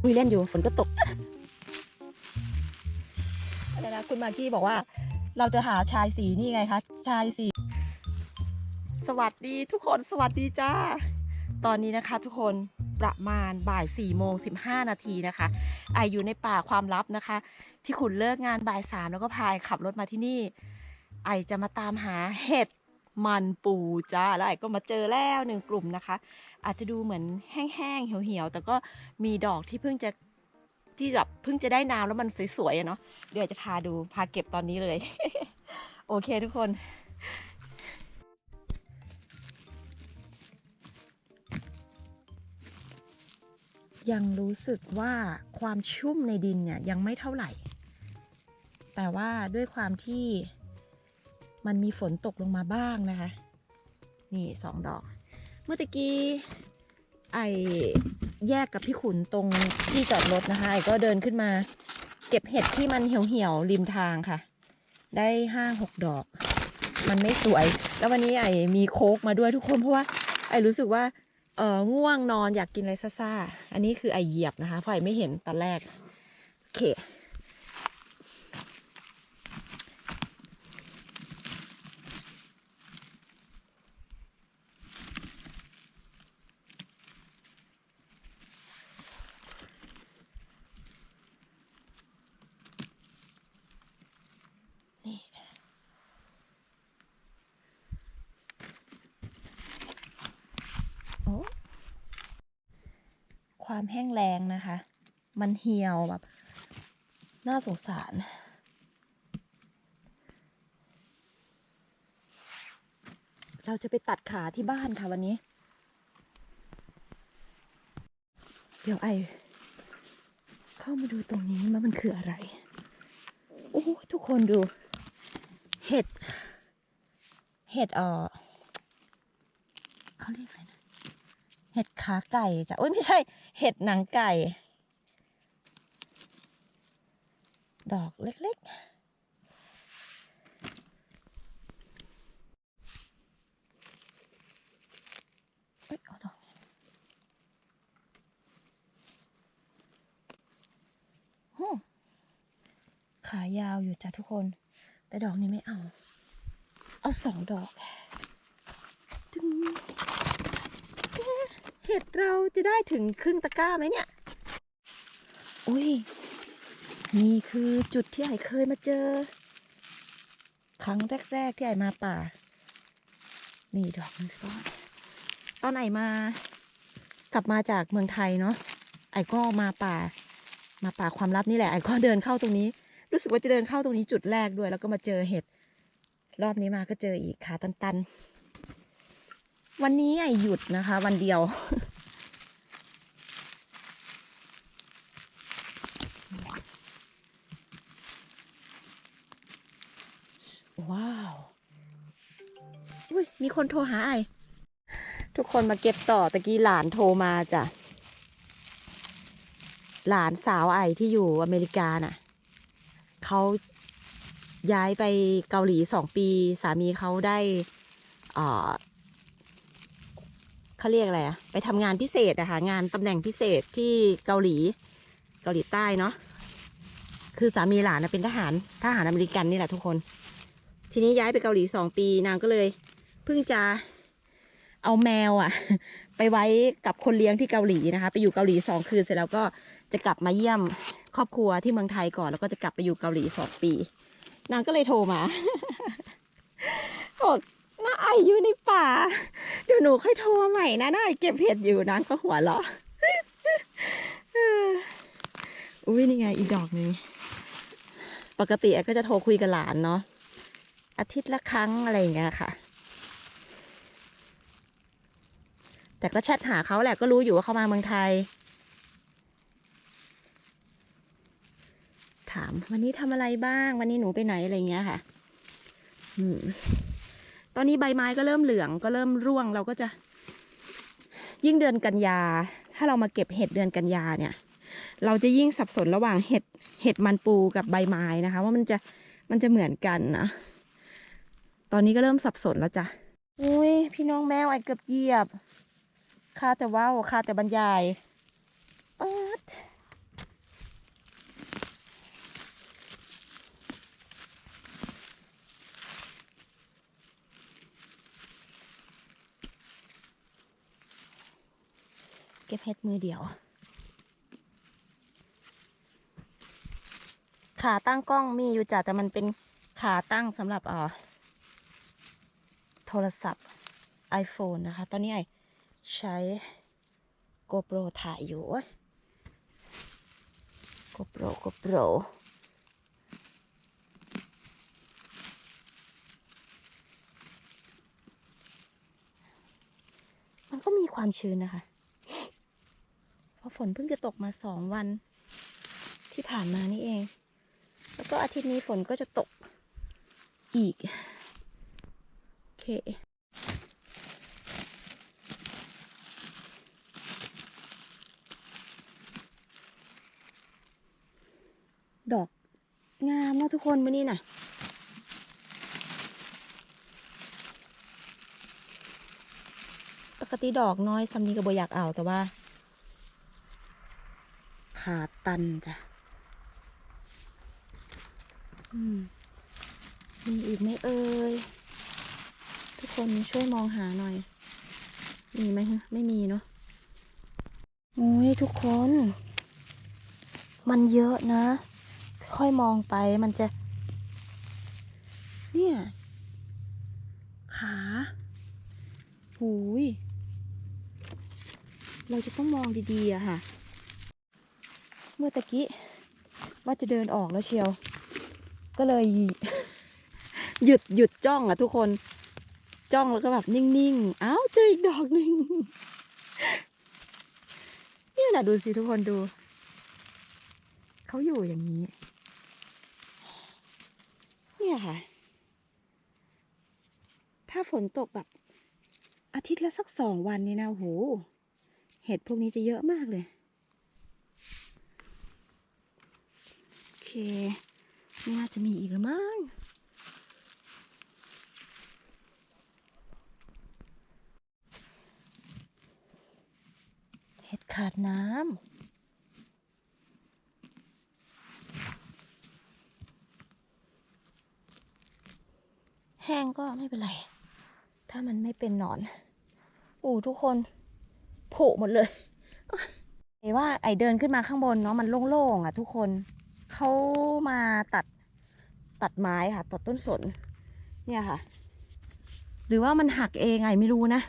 คุยเล่นอยู่ฝนก็ตกอะไรนะคุณมากกี้บอกว่า เราจะหาชายสีนี่ไงคะชายสี สวัสดีทุกคนสวัสดีจ้า ตอนนี้นะคะ ทุกคนประมาณบ่าย4ี่โมงสินาทีนะคะ ไออยู่ในป่าความลับนะคะ พี่ขุนเลิกงานบ่ายสามแล้วก็พายขับรถมาที่นี่ ไอจะมาตามหาเห็ด มันปูจ้าแล้วไอ้ก็มาเจอแล้วหนึ่งกลุ่มนะคะ อาจจะดูเหมือนแห้งๆเหี่ยวๆแต่ก็มีดอกที่เพิ่งจะที่แบบเพิ่งจะได้น้ำแล้วมันสวยๆอะเนาะเดี๋ยวจะพาดูพาเก็บตอนนี้เลย โอเคทุกคนยังรู้สึกว่าความชุ่มในดินเนี่ยยังไม่เท่าไหร่ แต่ว่าด้วยความที่ มันมีฝนตกลงมาบ้างนะคะ นี่สองดอก เมื่อกี้ไอแยกกับพี่ขุนตรงที่จอดรถนะคะไอก็เดินขึ้นมา เก็บเห็ดที่มันเหี่ยวๆริมทางค่ะ ได้ห้าหกดอก มันไม่สวย แล้ววันนี้ไอมีโค้กมาด้วยทุกคนเพราะว่าไอรู้สึกว่าเออง่วงนอนอยากกินอะไรซ่าๆ อันนี้คือไอเหยียบนะคะเพราะไอไม่เห็นตอนแรก โอเค นี่โอ้ความแห้งแรงนะคะ มันเหี่ยวแบบ น่าสงสาร เราจะไปตัดขาที่บ้านค่ะวันนี้ เดี๋ยวไอ เข้ามาดูตรงนี้ว่ามันคืออะไร โอ้ทุกคนดู เห็ด เห็ดเออเขาเรียกอะไรนะ เห็ดขาไก่จ้ะโอ้ยไม่ใช่ เห็ดหนังไก่ ดอกเล็กๆเอ้ยเอาดอกนี้โอ้ขายาวอยู่จ้ะทุกคน แต่ดอกนี้ไม่เอา เอาสองดอกจึงเห็ดเราจะได้ถึงครึ่งตะกร้าไหมเนี่ย อุ้ย นี่คือจุดที่ไอเคยมาเจอ ครั้งแรก ๆ ที่ไอมาป่า นี่ดอกมันซ้อนตอนไอมา กลับมาจากเมืองไทยเนาะไอก็มาป่า มาป่าความลับนี่แหละไอก็เดินเข้าตรงนี้ รู้สึกว่าจะเดินเข้าตรงนี้จุดแรกด้วย แล้วก็มาเจอเห็ดรอบนี้มาก็เจออีกขาตันๆ วันนี้ไอหยุดนะคะ วันเดียว อุ้ยมีคนโทรหาไอทุกคนมาเก็บต่อตะกี้หลานโทรมาจ้ะ หลานสาวไอที่อยู่อเมริกาน่ะเขาย้ายไปเกาหลีสองปี สามีเขาได้เอ่อเขาเรียกอะไรอะไปทำงานพิเศษอะค่ะงานตำแหน่งพิเศษที่เกาหลี เกาหลีใต้เนาะคือสามีหลานนะเป็นทหารทหารอเมริกันนี่แหละทุกคน ทีนี้ย้ายไปเกาหลีสองปีนางก็เลย พิ่งจะเอาแมวอะไปไว้กับคนเลี้ยงที่เกาหลีนะคะ ไปอยู่เกาหลีสองคืนเสร็จแล้วก็จะกลับมาเยี่ยมครอบครัวที่เมืองไทยก่อนแล้วก็จะกลับไปอยู่เกาหลีสองปี นางก็เลยโทรมาบอกน้าไออยู่ในป่า เดี๋ยวหนูค่อยโทรใหม่นะน้าไอเก็บเห็ดอยู่นางก็หัวเราะเอออุ้ยนี่ไงอีกดอกนึ่งปกติก็จะโทรคุยกับหลานเนาะอาทิตย์ละครั้งอะไรอย่างเงี้ยค่ะ แต่ก็แชทหาเขาแหละก็รู้อยู่ว่าเขามาเมืองไทย ถามวันนี้ทำอะไรบ้าง วันนี้หนูไปไหนอะไรเงี้ยค่ะตอนนี้ใบไม้ก็เริ่มเหลืองก็เริ่มร่วงเราก็จะ ยิ่งเดือนกันยา ถ้าเรามาเก็บเห็ดเดือนกันยาเนี่ย เราจะยิ่งสับสนระหว่างเห็ดเห็ดมันปูกับใบไม้นะคะ ว่ามันจะมันจะเหมือนกันนะตอนนี้ก็เริ่มสับสนแล้วจ้ะ อุ้ยพี่น้องแมวไอเกือบเหยียบ ค่าแต่ว้าวค่าแต่บรรยายปัดเก็บเห็ดมือเดียว ขาตั้งกล้องมีอยู่จ้ะแต่มันเป็นขาตั้งสำหรับอ่อโทรศัพท์ iPhone นะคะ ตอนนี้ไอ ใช้ GoPro ถ่ายอยู่ GoPro GoPro มันก็มีความชื้นนะคะ เพราะฝนเพิ่งจะตกมาสองวันที่ผ่านมานี่เอง แล้วก็อาทิตย์นี้ฝนก็จะตกอีก โอเค ดอกงามเนาะ ทุกคนมื่อนี้น่ะปกติดอกน้อยซัมนี้ก็บ่อยากเอาแต่ว่า ขาดตันจ้ะอืมมีอีกไหมเอ่ยทุกคนช่วยมองหาหน่อย มีไหมฮะไม่มีเนาะโอ้ยทุกคน มันเยอะนะ ค่อยมองไปมันจะ เนี่ย ขาหูย เราจะต้องมองดีๆอะค่ะ เมื่อตะกี้ ว่าจะเดินออกแล้วเชียว ก็เลย หยุดหยุดจ้องอะทุกคน จ้องแล้วก็แบบนิ่งๆ อ้าวเจออีกดอกหนึ่งเนี่ยนะดูสิทุกคนดู เขาอยู่อย่างนี้ เนี่ยค่ะ ถ้าฝนตกแบบ อาทิตย์ละสักสองวันนี่นะโห เห็ดพวกนี้จะเยอะมากเลย โอเค น่าจะมีอีกแล้วมั้งเห็ดขาดน้ำ แห้งก็ไม่เป็นไร ถ้ามันไม่เป็นหนอนอู้ทุกคนผุหมดเลยเอว่าไอเดินขึ้นมาข้างบนเนาะมันโล่งๆอะ ทุกคนเขามาตัดตัดไม้ค่ะตัดต้นสน เนี่ยค่ะ หรือว่ามันหักเองไงไม่รู้นะ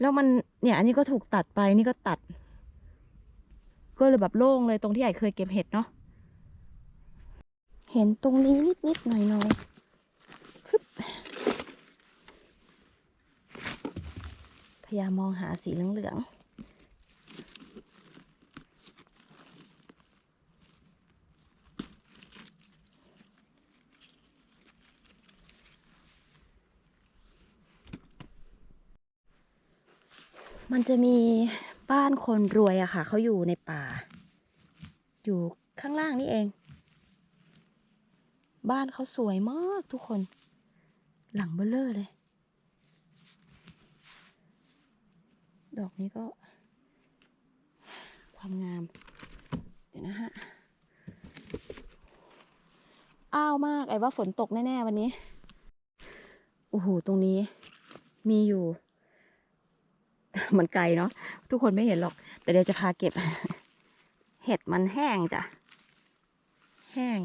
แล้วมันเนี่ย อันนี้ก็ถูกตัดไปนี่ก็ตัด ก็เลยแบบโล่งเลยตรงที่ไอเคยเก็บเห็ดเนาะเห็นตรงนี้นิดๆหน่อยๆฟึบพ ยายามมองหาสีเหลืองๆ มันจะมีบ้านคนรวยอะค่ะ เขาอยู่ในป่า อยู่ข้างล่างนี่เอง บ้านเขาสวยมากทุกคน หลังเบลเลอร์เลย ดอกนี้ก็ ความงาม เดี๋ยวนะฮะ อ้าวมาก ไอ้ว่าฝนตกแน่ ๆ วันนี้ โอ้โห ตรงนี้ มีอยู่ มันไกลเนาะ ทุกคนไม่เห็นหรอก แต่เดี๋ยวจะพาเก็บ เห็ดมันแห้งจ้ะ แห้ง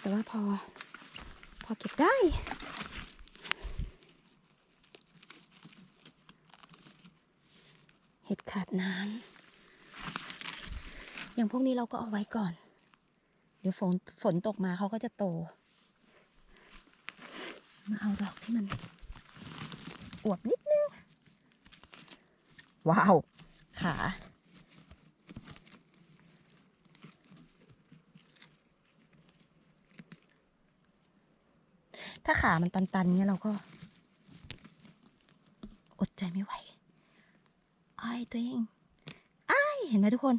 แต่ว่าพอ พอเก็บได้ ห็ดขาดน้ำอย่างพวกนี้เราก็เอาไว้ก่อน เดี๋ยวฝนฝนตกมาเขาก็จะโต มาเอาดอกที่มันอวบนิดนึง ว้าว ขาถ้าขามันตันๆเงี้ยเราก็ อดใจไม่ไหวไอ้ายตัวเองไอ้ายเห็นไหมทุกคน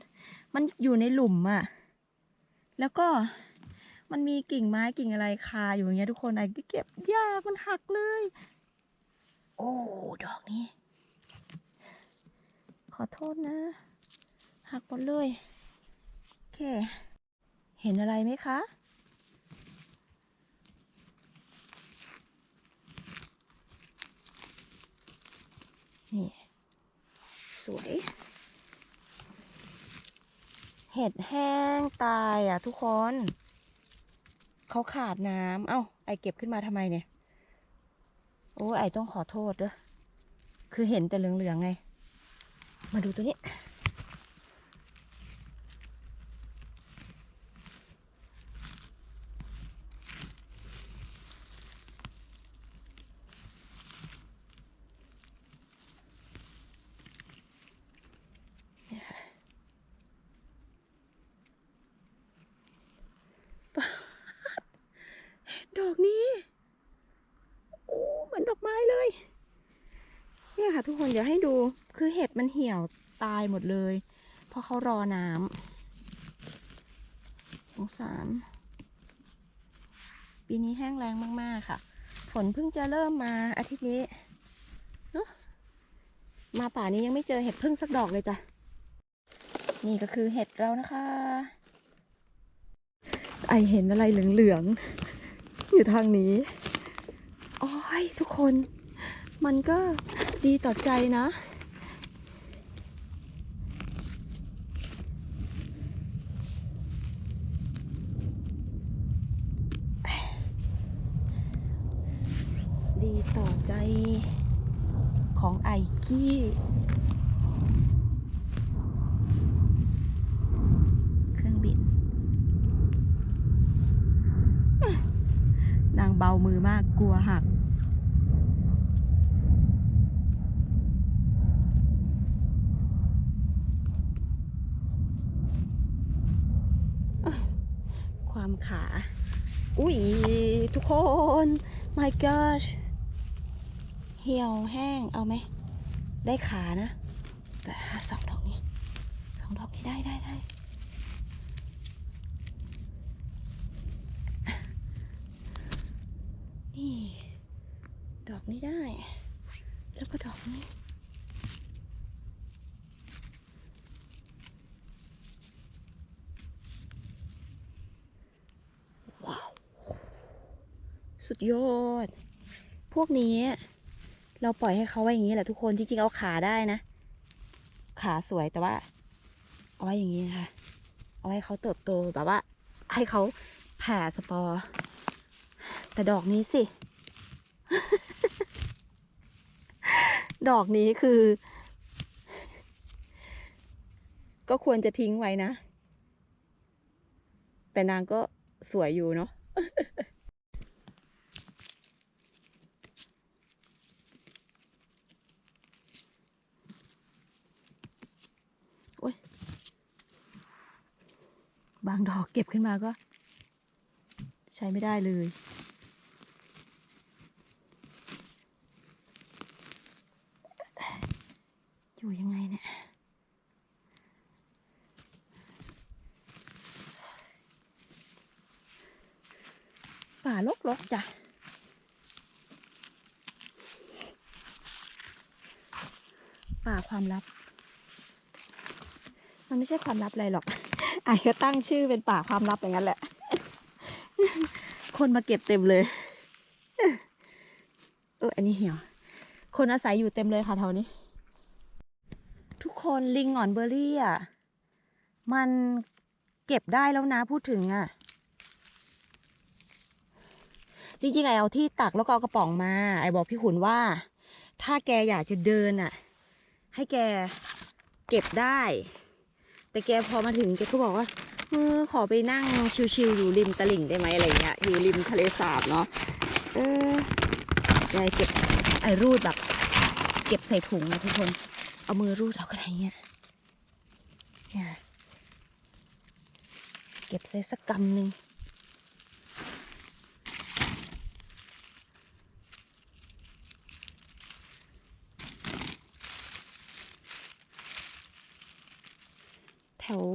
มันอยู่ในหลุมอะแล้วก็มันมีกิ่งไม้กิ่งอะไรคาอยู่อย่างเงี้ยทุกคนไอ้ก็เก็บยากมันหักเลย โอ้ดอกนี้ ขอโทษนะ หักหมดเลยโอเค เห็นอะไรไหมคะนี่ สวย เห็ดแห้งตายอะทุกคน เขาขาดน้ำ เอ้า ไอเก็บขึ้นมาทำไมเนี่ย โอ้ไอต้องขอโทษด้วยคือเห็นแต่เหลืองๆไง มาดูตัวนี้ ดอกนี้ โอ้เหมือนดอกไม้เลย เนี่ยค่ะทุกคนเดี๋ยวให้ดู คือเห็ดมันเหี่ยวตายหมดเลย เพราะเขารอน้ำสงสาร ปีนี้แห้งแรงมาก ๆ ค่ะ ฝนเพิ่งจะเริ่มมาอาทิตย์นี้เนอะมาป่านี้ยังไม่เจอเห็ดพึ่งสักดอกเลยจ้ะ นี่ก็คือเห็ดเรานะคะ ไอเห็นอะไรเหลืองๆ อยู่ทางนี้โอ้ยทุกคน มันก็ดีต่อใจนะ ดีต่อใจของ ไอกี้เครื่องบิน นางเบามือมากกลัวหักความขา อุ้ยทุกคน my gosh เหี่ยวแห้งเอาไหม ได้ขานะ แต่สองดอกนี้สองดอกนี้ได้ได้ได้นี่ ดอกนี้ได้ แล้วก็ดอกนี้ว้าวสุดยอด พวกนี้ เราปล่อยให้เขาไว้อย่างนี้แหละทุกคนจริงๆเอาขาได้นะ ขาสวยแต่ว่า เอาไว้อย่างนี้นะคะเอาไว้เขาเติบโตแบบว่า ให้เขาแผ่สปอร์แต่ดอกนี้สิ ดอกนี้คือ ก็ควรจะทิ้งไว้นะ แต่นางก็สวยอยู่เนาะ บางดอกเก็บขึ้นมาก็ ใช้ไม่ได้เลย อยู่ยังไงเนี่ยป่าลกๆจ้ะป่าความลับ มันไม่ใช่ความลับอะไรหรอก ไอ้ก็ตั้งชื่อเป็นป่าความลับอย่างนั้นแหละ คนมาเก็บเต็มเลย เออ อันนี้เหี่ยว คนอาศัยอยู่เต็มเลยค่ะแถวนี้ ทุกคนลิงหงอนเบอร์รี่อะ มันเก็บได้แล้วนะพูดถึงอะ จริงๆไอเอาที่ตักแล้วก็เอากระป๋องมา ไอบอกพี่ขุนว่า ถ้าแกอยากจะเดินอะ ให้แกเก็บได้ แต่แกพอมาถึงแกก็บอกว่าเออขอไปนั่งชิวๆอยู่ริมตลิ่งได้ไหมอะไรเงี้ยอยู่ริมทะเลสาบเนาะเออไอเก็บไอรูดแบบ เก็บใส่ถุงนะทุกคน เอามือรูดเอาก็ได้เงี้ยเนี่ยเก็บใส่สักกำหนึ่ง แถว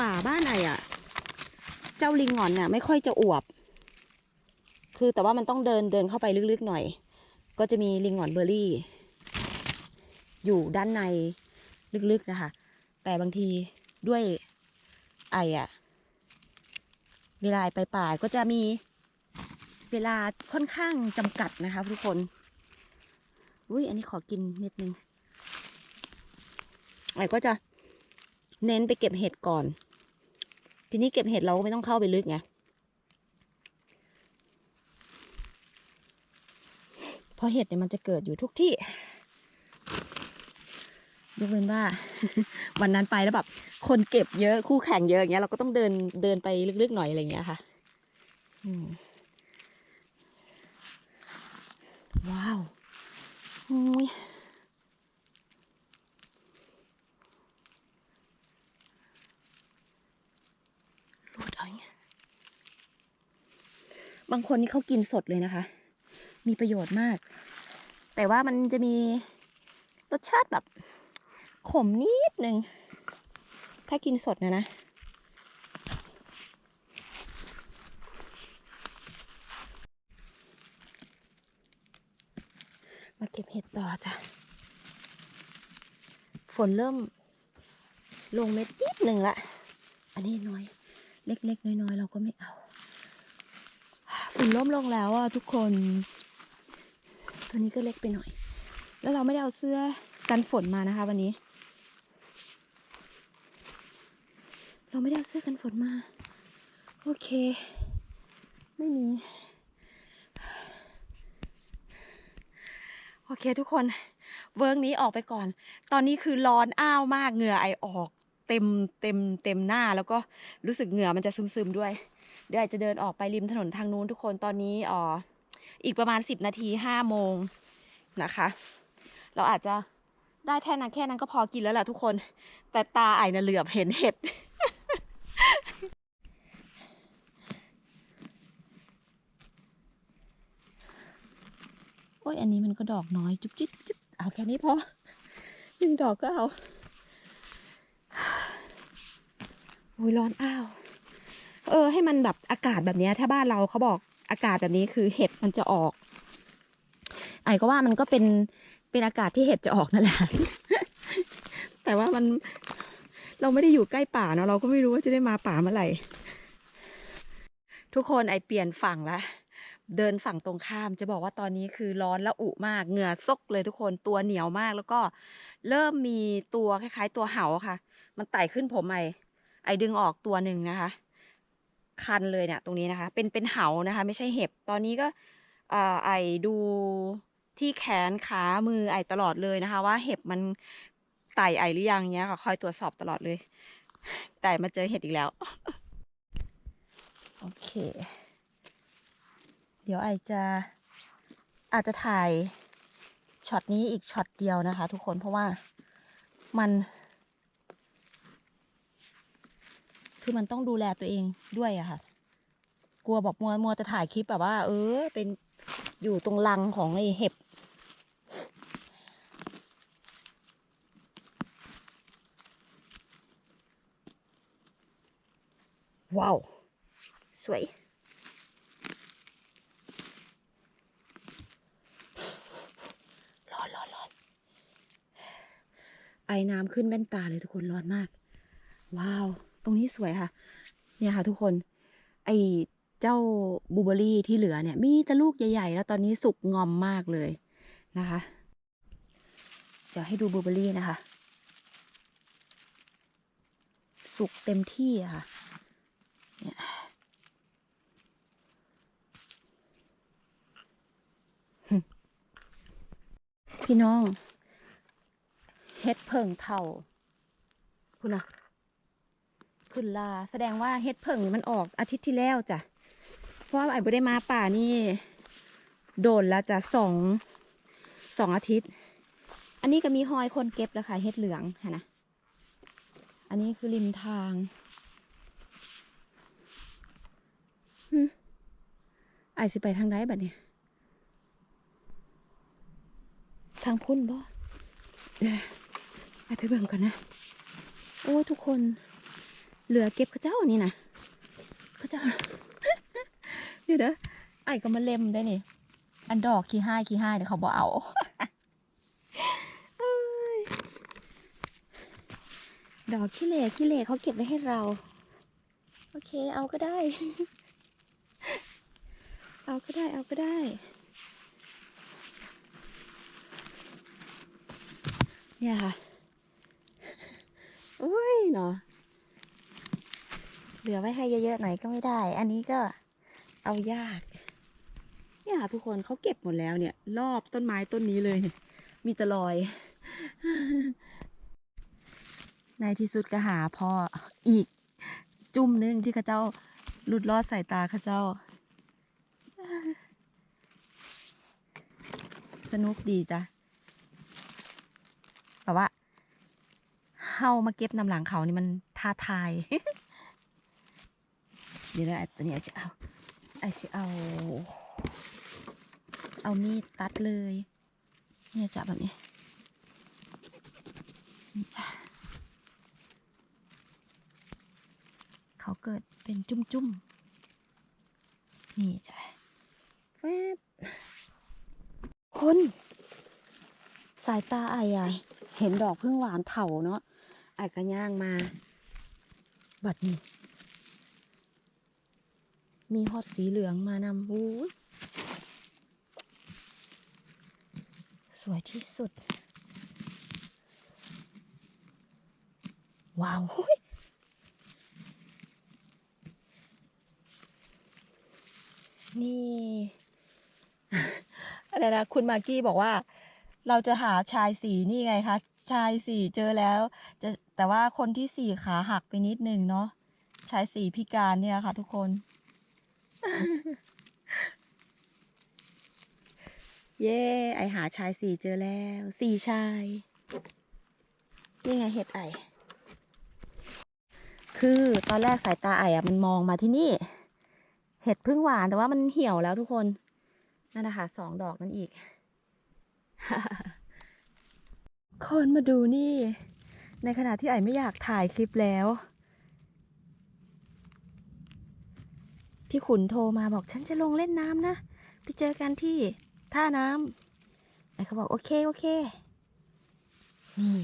ป่าบ้านไออะเจ้าลิงหงอนน่ะไม่ค่อยจะอวบ คือแต่ว่ามันต้องเดินเดินเข้าไปลึกๆหน่อย ก็จะมีลิงหงอนเบอร์รี่ อยู่ด้านในลึกๆนะคะ แต่บางทีด้วยไออะเวลาไปป่าก็จะมีเวลาค่อนข้างจำกัดนะคะทุกคน อุ้ยอันนี้ขอกินนิดนึงไอ้ก็จะเน้นไปเก็บเห็ดก่อน ทีนี้เก็บเห็ดเราก็ไม่ต้องเข้าไปลึกไงเพราะเห็ดเนี่ยมันจะเกิดอยู่ทุกที่ยกเว้นว่า วันนั้นไปแล้วแบบคนเก็บเยอะคู่แข่งเยอะอย่างเงี้ยเราก็ต้องเดินเดินไปลึกๆหน่อยอะไรอย่างเงี้ยค่ะว้าวโอ้ย ดเอาอย่างเงี้ยบางคนนี่เขากินสดเลยนะคะ มีประโยชน์มาก แต่ว่ามันจะมีรสชาติแบบขมนิดนึง ถ้ากินสดนะนะ มาเก็บเห็ดต่อจ้ะ ฝนเริ่มลงเม็ดนิดหนึ่งละ อันนี้น้อย เล็ก ๆ น้อย ๆ เราก็ไม่เอาฝนเริ่มลงแล้วอะทุกคน ตัวนี้ก็เล็กไปหน่อย แล้วเราไม่ได้เอาเสื้อกันฝนมานะคะ วันนี้ เราไม่ได้เอาเสื้อกันฝนมา โอเค ไม่มี โอเคทุกคน เวิร์กนี้ออกไปก่อน ตอนนี้คือร้อนอ้าวมากเหงื่อไอออก เต็มเต็มเต็มหน้าแล้วก็รู้สึกเหงื่อมันจะซึมๆด้วย เดี๋ยวไอจะเดินออกไปริมถนนทางนู้นทุกคนตอนนี้อ๋ออีกประมาณสิบนาทีห้าโมงนะคะ เราอาจจะได้แค่นั้นแค่นั้นก็พอกินแล้วแหละทุกคน แต่ตาไอน่ะเหลือบเห็นเห็ดโอ้ยอันนี้มันก็ดอกน้อย จุ๊บจิ๊บจุ๊บเอาแค่นี้พอหนึ่งดอกก็เอา อ้ยร้อนอ้าว เออ ให้มันแบบอากาศแบบนี้ถ้าบ้านเราเขาบอกอากาศแบบนี้คือเห็ดมันจะออก ไอ้ก็ว่ามันก็เป็นเป็นอากาศที่เห็ดจะออกนั่นแหละ แต่ว่ามันเราไม่ได้อยู่ใกล้ป่าเนาะเราก็ไม่รู้ว่าจะได้มาป่าเมื่อไหร่ ทุกคนไอเปลี่ยนฝั่งละเดินฝั่งตรงข้ามจะบอกว่าตอนนี้คือร้อนและอุมาก เหงื่อซกเลยทุกคนตัวเหนียวมากแล้วก็เริ่มมีตัวคล้าย ๆ ตัวเห่าค่ะ มันไต่ขึ้นผมไอไอดึงออกตัวหนึ่งนะคะ คันเลยเนี่ยตรงนี้นะคะ เป็นเป็นเหานะคะ ไม่ใช่เห็บ ตอนนี้ก็เอ่อไอดูที่แขนขามือไอตลอดเลยนะคะ ว่าเห็บมันไต่ไอหรือยังเนี้ยค่ะ คอยตรวจสอบตลอดเลย แต่มาเจอเห็ดอีกแล้ว โอเค เดี๋ยวไอจะอาจจะถ่ายช็อตนี้อีกช็อตเดียวนะคะ ทุกคนเพราะว่ามัน คือมันต้องดูแลตัวเองด้วยอะค่ะ กลัวบอกมัวมัวจะถ่ายคลิปแบบว่า เออ เป็นอยู่ตรงรังของไอเห็บ ว้าว สวยร้อนร้อนร้อนไอน้ำขึ้นแว่นตาเลยทุกคนร้อนมาก ว้าว ตรงนี้สวยค่ะ เนี่ยค่ะทุกคน ไอเจ้าบูเบอรี่ที่เหลือเนี่ย มีแต่ลูกใหญ่ๆ แล้วตอนนี้สุกงอมมากเลยนะคะ เดี๋ยวให้ดูบูเบอรี่นะคะ สุกเต็มที่ค่ะ เนี่ยพี่น้อง เฮ็ดเพิงเท่าคุณนะ ขึ้นลา แสดงว่าเฮ็ดเพิงนี่มันออกอาทิตย์ที่แล้วจ้ะ เพราะว่าไอ้บ่ได้มาป่านี่ โดนแล้วจ้ะสองสองอาทิตย์ อันนี้ก็มีหอยคนเก็บแล้วค่ะเฮ็ดเหลืองค่ะนะ อันนี้คือริมทางไอายสิไปทางไหนบัดเนี่ย ทางพุ่นบ่เดี๋ยวไปไปเบิ่งก่อนนะ โอ้ยทุกคน เหลือเก็บข้าเจ้านี่นะข้าเจ้า เดี๋ยวเด้อไอ้ก็มาเล็มได้นี่ อันดอกขี้ห้ายขี้ห้ายเดี๋ยวเขาบอกเอาดอกขี้เหล่ขี้เหล่เขาเก็บไว้ให้เรา โอเค เอาก็ได้ เอาก็ได้ เอาก็ได้ เนี่ยค่ะเนาะ เหลือไว้ให้เยอะๆหน่อยก็ไม่ได้ อันนี้ก็เอายาก เนี่ยค่ะทุกคนเขาเก็บหมดแล้วเนี่ย รอบต้นไม้ต้นนี้เลยเนี่ย มีแตะลอย ในที่สุดก็หาพ่ออีกจุ่มหนึงที่ข้าเจ้าหลุดลอดสายตาข้าเจ้า สนุกดีจ้ะแต่ว่าเฮามาเก็บนำหลังเขานี่มันท้าทาย เดี๋ยวนะตัวนี้จะเอาไอสิเอา เอามีดตัดเลย เนี่ยจะแบบนี้เขาเกิดเป็นจุ่มๆ นี่จ้ะแฟบคนสายตาไอ้อะเห็นดอกพึ่งหวานเถาเนาะไอ้ก็ย่างมา บัดนี้ มีฮอตสีเหลืองมานำอู้สวยที่สุด ว้าวหุยนี่อะไรนะคุณมากกี้บอกว่า เราจะหาชายสีนี่ไงคะ ชายสีเจอแล้ว จะแต่ว่าคนที่สี่ขาหักไปนิดนึงเนาะชายสีพิการเนี่ยค่ะทุกคน เย้ไอหาชายสี่เจอแล้วสี่ชาย นี่ไงเห็ดไอ คือตอนแรกสายตาไออะมันมองมาที่นี่ เห็ดพึ่งหวานแต่ว่ามันเหี่ยวแล้วทุกคน นั่นนะคะสองดอกนั่นอีก คนมาดูนี่ ในขณะที่ไอไม่อยากถ่ายคลิปแล้ว พี่ขุนโทรมาบอกฉันจะลงเล่นน้ำนะไปเจอกันที่ท่าน้ำไอเขาบอกโอเคโอเคนี่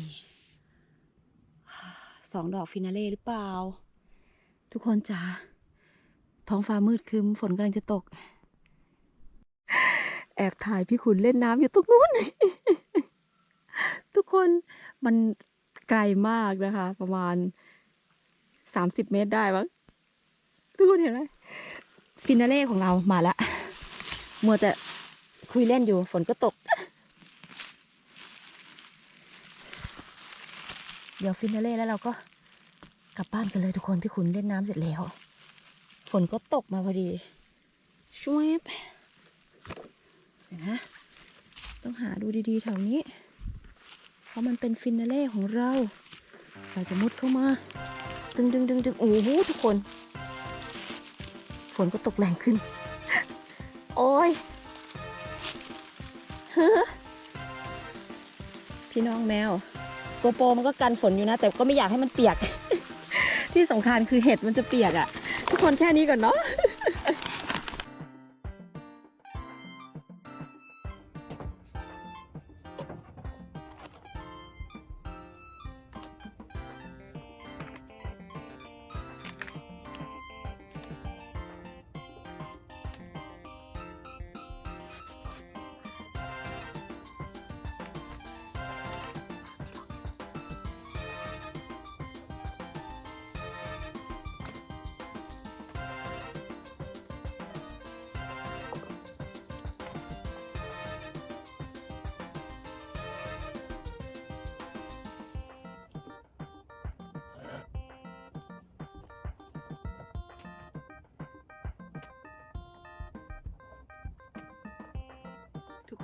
สองดอกฟินาเล่หรือเปล่า ทุกคนจ๋าท้องฟ้ามืดครึมฝนกำลังจะตก แอบถ่ายพี่ขุนเล่นน้ำอยู่ตรงนู้น ทุกคนมันไกลมากนะคะ ประมาณสามสิบเมตรได้มั้งทุกคนเห็นไหม ฟินาเล่ของเรามาละมัวแต่คุยเล่นอยู่ฝนก็ตก เดี๋ยวฟินาเล่แล้วเราก็กลับบ้านกันเลยทุกคนพี่ขุนเล่นน้ำเสร็จแล้ว ฝนก็ตกมาพอดี ช่วยนะต้องหาดูดีๆแถวนี้ เพราะมันเป็นฟินาเล่ของเรา เราจะมุดเข้ามา ดึงดึงดึงดึงโอ้โหทุกคน นก็ตกแรงขึ้น โอ้ยเฮ้อพี่น้องแมวโกโปมันก็กันฝนอยู่นะ แต่ก็ไม่อยากให้มันเปียก ที่สำคัญคือเห็ดมันจะเปียกอะ่ะ ทุกคนแค่นี้ก่อนเนาะ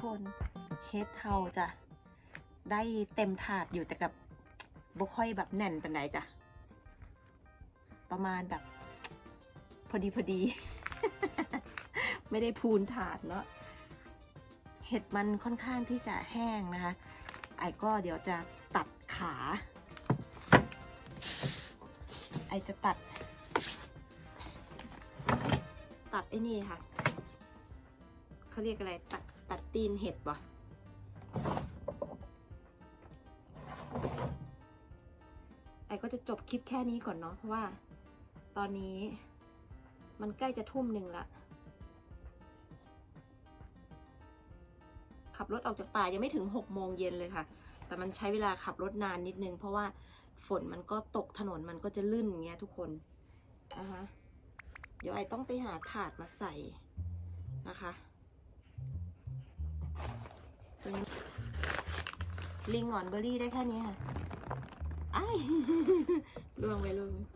คนเฮดเฮาจะได้เต็มถาดอยู่แต่กับบ่ค่อยแบบแน่นเป็นไหนจ้ะ ประมาณแบบ พอดีพอดี ไม่ได้พูนถาดเนาะเห็ดมันค่อนข้างที่จะแห้งนะคะ ไอ้ก็เดี๋ยวจะตัดขา ไอจะตัด ตัดไอ้นี่ค่ะ เขาเรียกอะไรตัด ตีนเห็ดปะไอก็จะจบคลิปแค่นี้ก่อนเนาะเพราะว่า ตอนนี้มันใกล้จะทุ่มหนึ่งละ ขับรถออกจากป่ายังไม่ถึงหกโมงเย็นเลยค่ะ แต่มันใช้เวลาขับรถนานนิดนึง เพราะว่าฝนมันก็ตกถนนมันก็จะลื่นอย่างเงี้ยทุกคนนะคะเดี๋ยวไอต้องไปหาถาดมาใส่นะคะ ลิงหงอนเบอร์รี่ได้แค่นี้ค่ะไอ้ล่วงไปล่วงไป